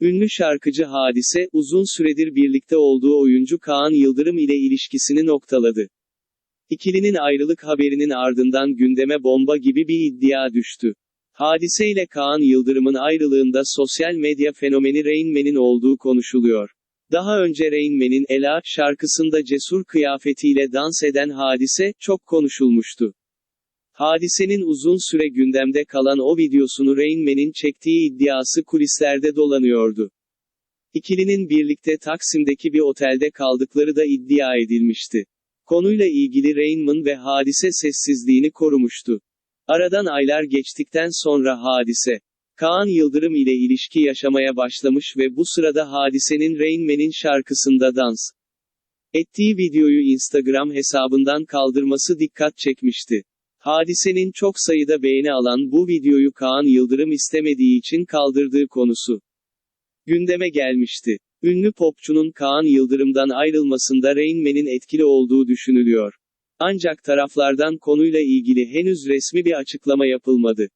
Ünlü şarkıcı Hadise, uzun süredir birlikte olduğu oyuncu Kaan Yıldırım ile ilişkisini noktaladı. İkilinin ayrılık haberinin ardından gündeme bomba gibi bir iddia düştü. Hadise ile Kaan Yıldırım'ın ayrılığında sosyal medya fenomeni Rain olduğu konuşuluyor. Daha önce Rain Ela şarkısında cesur kıyafetiyle dans eden hadise, çok konuşulmuştu. Hadisenin uzun süre gündemde kalan o videosunu Rain Man'in çektiği iddiası kulislerde dolanıyordu. İkilinin birlikte Taksim'deki bir otelde kaldıkları da iddia edilmişti. Konuyla ilgili Rain Man ve hadise sessizliğini korumuştu. Aradan aylar geçtikten sonra hadise, Kaan Yıldırım ile ilişki yaşamaya başlamış ve bu sırada hadisenin Rain Man'in şarkısında dans ettiği videoyu Instagram hesabından kaldırması dikkat çekmişti. Hadisenin çok sayıda beğeni alan bu videoyu Kaan Yıldırım istemediği için kaldırdığı konusu gündeme gelmişti. Ünlü popçunun Kaan Yıldırım'dan ayrılmasında Rain etkili olduğu düşünülüyor. Ancak taraflardan konuyla ilgili henüz resmi bir açıklama yapılmadı.